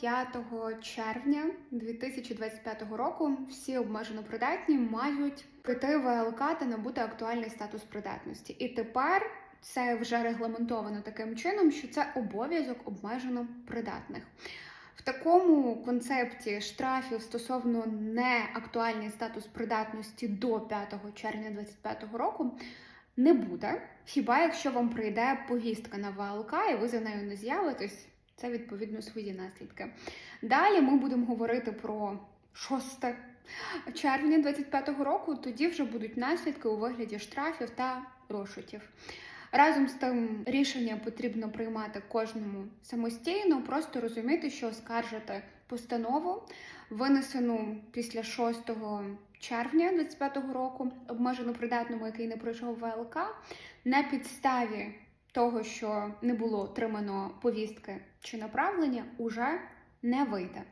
5 червня 2025 року всі обмежено придатні мають прийти ВЛК та набути актуальний статус придатності. І тепер це вже регламентовано таким чином, що це обов'язок обмежено придатних. В такому концепті штрафів стосовно неактуальний статус придатності до 5 червня 2025 року не буде. Хіба якщо вам прийде повістка на ВЛК і ви за нею не з'явитесь, це відповідно свої наслідки. Далі ми будемо говорити про 6 червня 2025 року. Тоді вже будуть наслідки у вигляді штрафів та розшутів. Разом з тим рішення потрібно приймати кожному самостійно, просто розуміти, що оскаржити постанову, винесену після 6 червня 2025 року, обмежено придатному, який не пройшов ВЛК, на підставі того, що не було отримано повістки чи направлення, уже не вийде.